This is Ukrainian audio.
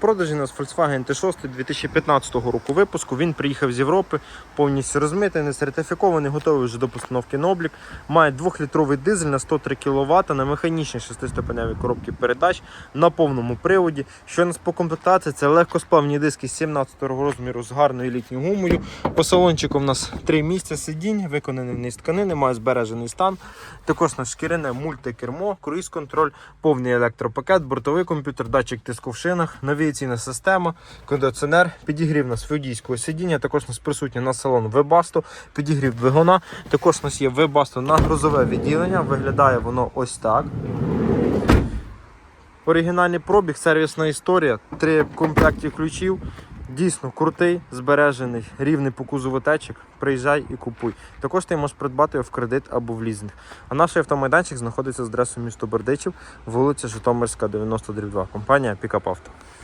продажі у нас Volkswagen T6 2015 року випуску. Він приїхав з Європи, повністю розмитий, не сертифікований, готовий вже до постановки на облік. Має 2-літровий дизель на 103 кВт на механічній 6-ступеневій коробці передач на повному приводі. Що у нас по комплектації? Це легкосплавні диски 17-го розміру з гарною літньою гумою. По салончику в нас три місця сидінь, виконаний в з тканини, має збережений стан. Також у нас шкіряне мультикермо, круїз-контроль, повний електропакет, бортовий комп'ютер, датчик тиску в шинах, навігаційна система, кондиціонер, підігрів нас водійського сидіння. Також у нас присутній на салон Webasto, підігрів двигуна. Також у нас є Webasto на грузове відділення. Виглядає воно ось так. Оригінальний пробіг, сервісна історія, три комплекти ключів. Дійсно крутий, збережений, рівний по кузову течик. Приїжджай і купуй. Також ти можеш придбати його в кредит або в лізинг. А наш автомайданчик знаходиться з адресою місто Бердичів, вулиця Житомирська, 92. Компанія Пікап Авто.